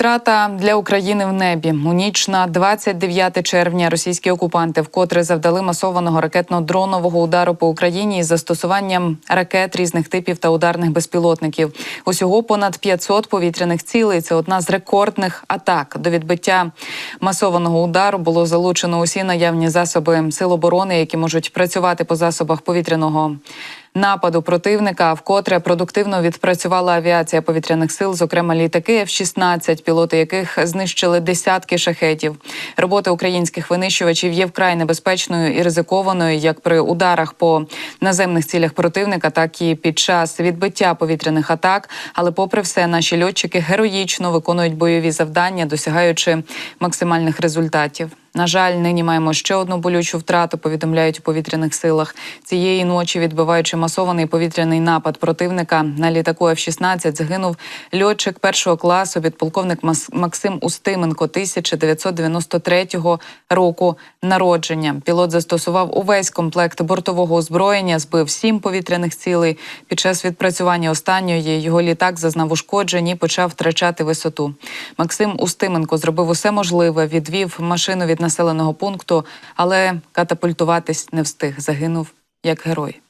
Втрата для України в небі у ніч на 29 червня. Російські окупанти вкотре завдали масованого ракетно-дронового удару по Україні із застосуванням ракет різних типів та ударних безпілотників. Усього понад 500 повітряних цілей. Це одна з рекордних атак. До відбиття масованого удару було залучено усі наявні засоби сил оборони, які можуть працювати по засобах повітряного нападу противника. Вкотре продуктивно відпрацювала авіація повітряних сил, зокрема літаки F-16, пілоти яких знищили десятки шахетів. Робота українських винищувачів є вкрай небезпечною і ризикованою, як при ударах по наземних цілях противника, так і під час відбиття повітряних атак. Але, попри все, наші льотчики героїчно виконують бойові завдання, досягаючи максимальних результатів. На жаль, нині маємо ще одну болючу втрату. Повідомляють у повітряних силах цієї ночі, відбиваючи масований повітряний напад противника на літаку F-16, загинув льотчик першого класу, підполковник Максим Устименко, 1993 року народження. Пілот застосував увесь комплект бортового озброєння, збив сім повітряних цілей. Під час відпрацювання останньої його літак зазнав ушкоджень і почав втрачати висоту. Максим Устименко зробив усе можливе, відвів машину від населеного пункту, але катапультуватись не встиг. Загинув як герой.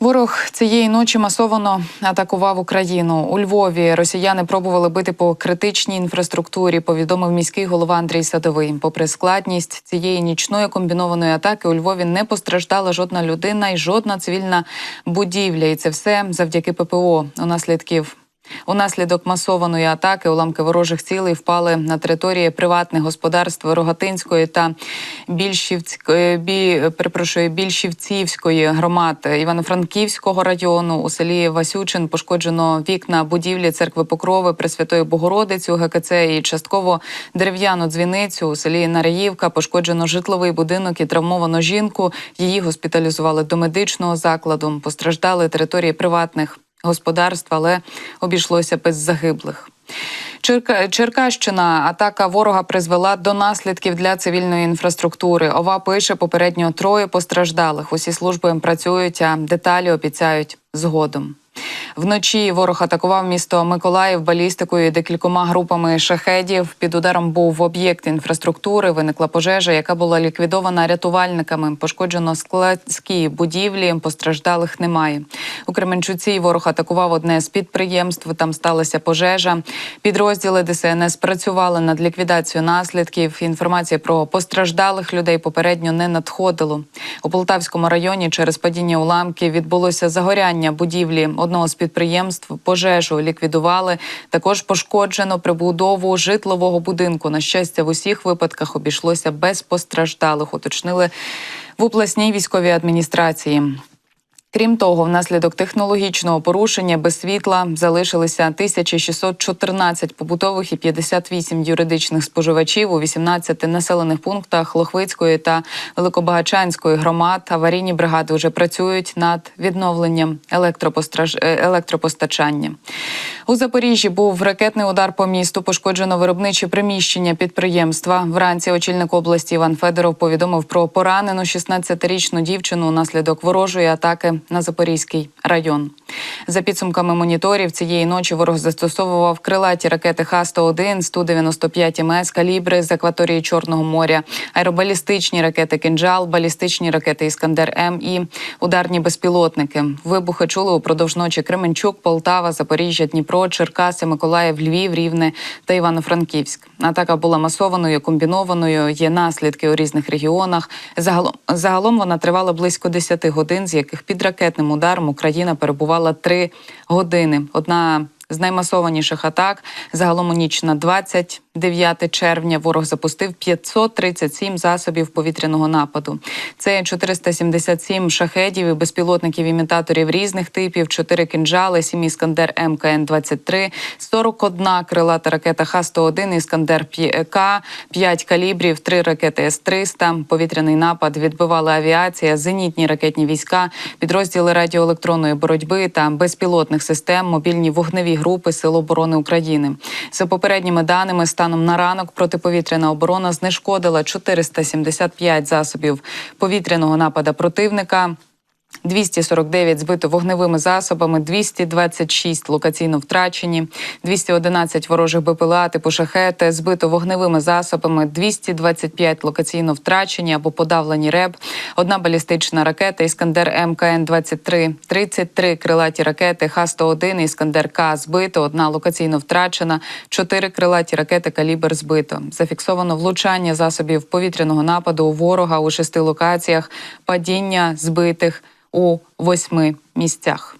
Ворог цієї ночі масовано атакував Україну. У Львові росіяни пробували бити по критичній інфраструктурі. Повідомив міський голова Андрій Садовий. Попри складність цієї нічної комбінованої атаки, у Львові не постраждала жодна людина і жодна цивільна будівля. І це все завдяки ППО. У наслідків Унаслідок масованої атаки уламки ворожих цілей впали на території приватних господарств Рогатинської та Більшівської, бі, перепрошую, Більшівцівської громад Івано-Франківського району. У селі Васючин пошкоджено вікна будівлі церкви Покрови Пресвятої Богородиці у ГКЦ і частково дерев'яну дзвіницю. У селі Нараївка пошкоджено житловий будинок і травмовано жінку. Її госпіталізували до медичного закладу. Постраждали території приватних господарств, але обійшлося без загиблих. Черка... Черкащина атака ворога призвела до наслідків для цивільної інфраструктури. Ова пише попередньо троє постраждалих. Усі служби працюють, а деталі обіцяють згодом. Вночі ворог атакував місто Миколаїв балістикою декількома групами шахедів. Під ударом був об'єкт інфраструктури. Виникла пожежа, яка була ліквідована рятувальниками. Пошкоджено складські будівлі. Постраждалих немає. У Кременчуці ворог атакував одне з підприємств. Там сталася пожежа. Підрозділи ДСНС працювали над ліквідацією наслідків. Інформація про постраждалих людей попередньо не надходило. У Полтавському районі через падіння уламків відбулося загоряння будівлі одного з підприємств. Пожежу ліквідували. Також пошкоджено прибудову житлового будинку. На щастя, в усіх випадках обійшлося без постраждалих. Уточнили в обласній військовій адміністрації. Крім того, внаслідок технологічного порушення без світла залишилися 1614 побутових і 58 юридичних споживачів у 18 населених пунктах Лохвицької та Великобагачанської громад. Аварійні бригади вже працюють над відновленням електропостраж... е, електропостачання. У Запоріжжі був ракетний удар по місту. Пошкоджено виробничі приміщення підприємства. Вранці очільник області Іван Федоров повідомив про поранену 16-річну дівчину унаслідок ворожої атаки на Запорізький район. За підсумками моніторів цієї ночі ворог застосовував крилаті ракети Х-101, 195 МС, калібри з акваторії Чорного моря, аеробалістичні ракети «Кинджал», балістичні ракети Іскандер М і ударні безпілотники. Вибухи чули упродовж ночі Кременчук, Полтава, Запоріжжя, Дніпро, Черкаси, Миколаїв, Львів, Рівне та Івано-Франківськ. Атака була масованою, комбінованою. Є наслідки у різних регіонах. Загалом загалом вона тривала близько 10 годин, з яких під ракетним ударом Україна перебувала три години. Одна з наймасованіших атак загалом у ніч на 29 червня ворог запустив 537 засобів повітряного нападу. Це 477 шахедів і безпілотників імітаторів різних типів, 4 кинджали, 7 іскандер мкн 23 41 крилата ракета Х-101, іскандер К, 5 калібрів, 3 ракети С-300. Повітряний напад відбивала авіація, зенітні ракетні війська, підрозділи радіоелектронної боротьби та безпілотних систем, мобільні вогневі групи Сил оборони України. За попередніми даними, станом на ранок протиповітряна оборона знешкодила 475 засобів повітряного напада противника. 249 збито вогневими засобами, 226 локаційно втрачені, 211 ворожих БПЛА типу шахети, збито вогневими засобами, 225 локаційно втрачені або подавлені РЕБ, одна балістична ракета Іскандер МКН 23 33 крилаті ракети Х-101 Іскандер К збито, одна локаційно втрачена, чотири крилаті ракети калібр збито. Зафіксовано влучання засобів повітряного нападу у ворога у шести локаціях, падіння збитих у восьми місцях.